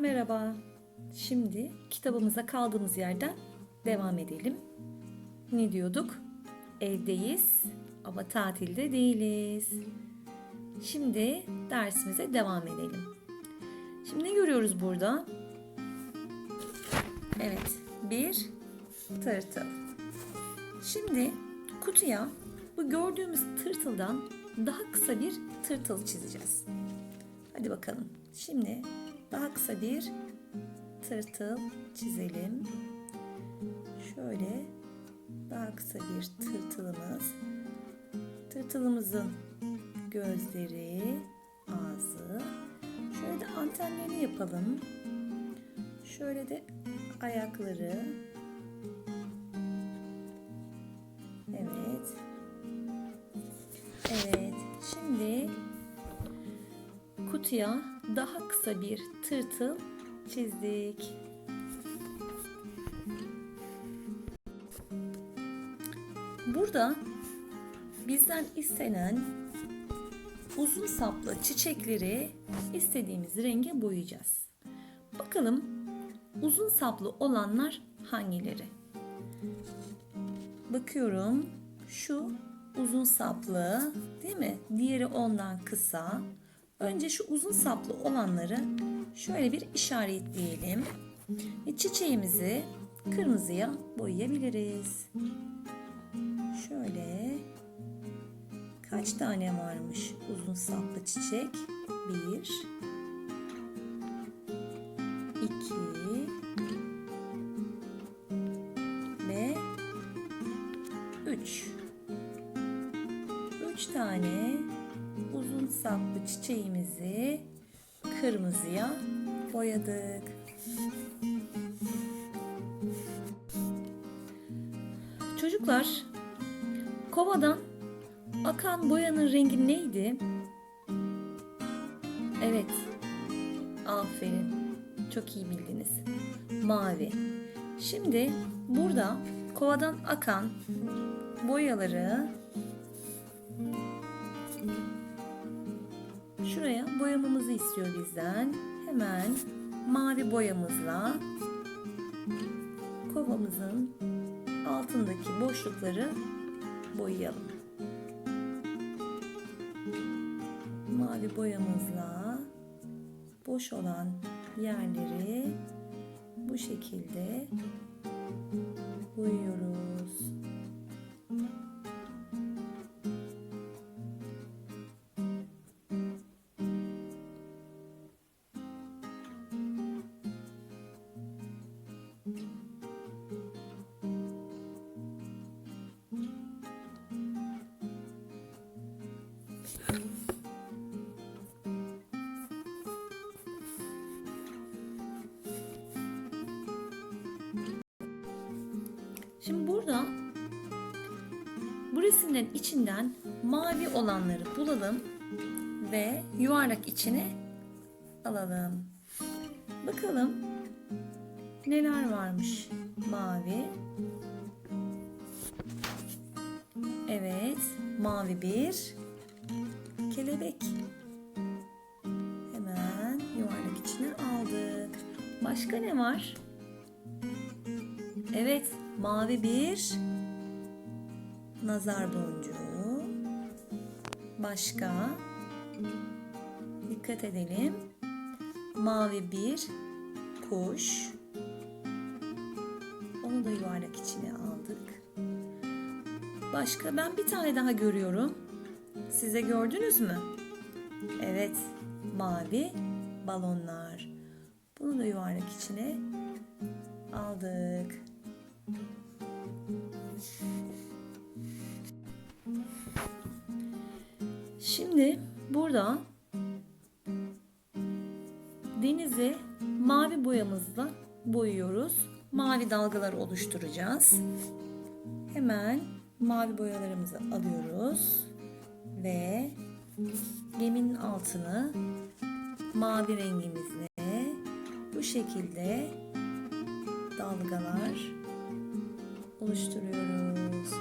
merhaba. Şimdi kitabımıza kaldığımız yerden devam edelim. Ne diyorduk? Evdeyiz ama tatilde değiliz. Şimdi dersimize devam edelim. Şimdi ne görüyoruz burada? Evet, bir tırtıl. Şimdi kutuya bu gördüğümüz tırtıldan daha kısa bir tırtıl çizeceğiz. Hadi bakalım. Şimdi daha kısa bir tırtıl çizelim. Şöyle daha kısa bir tırtılımız. Tırtılımızın gözleri, ağzı. Şöyle de antenlerini yapalım. Şöyle de ayakları. Evet. Evet. Şimdi kutuya daha kısa bir tırtıl çizdik. Burada bizden istenen uzun saplı çiçekleri istediğimiz renge boyayacağız. Bakalım uzun saplı olanlar hangileri? Bakıyorum şu uzun saplı değil mi? Diğeri ondan kısa. Önce şu uzun saplı olanları şöyle bir işaretleyelim. Ve çiçeğimizi kırmızıya boyayabiliriz. Şöyle kaç tane varmış uzun saplı çiçek? Bir, iki ve üç. Üç tane saplı çiçeğimizi kırmızıya boyadık. Çocuklar, kovadan akan boyanın rengi neydi? Evet, aferin. Çok iyi bildiniz. Mavi. Şimdi burada kovadan akan boyaları Şuraya boyamamızı istiyor bizden. Hemen mavi boyamızla kovamızın altındaki boşlukları boyayalım. Mavi boyamızla boş olan yerleri bu şekilde Şimdi burada bu resimlerin içinden mavi olanları bulalım ve yuvarlak içine alalım. Bakalım neler varmış mavi. Evet, mavi bir kelebek. Hemen yuvarlak içine aldık. Başka ne var? Evet, mavi bir nazar boncuğu. Başka? Dikkat edelim. Mavi bir kuş. Onu da yuvarlak içine aldık. Başka ben bir tane daha görüyorum. Size gördünüz mü? Evet, mavi balonlar. Bunu da yuvarlak içine aldık. Şimdi burada denizi mavi boyamızla boyuyoruz. Mavi dalgalar oluşturacağız. Hemen mavi boyalarımızı alıyoruz ve geminin altını mavi rengimizle bu şekilde dalgalar oluşturuyoruz.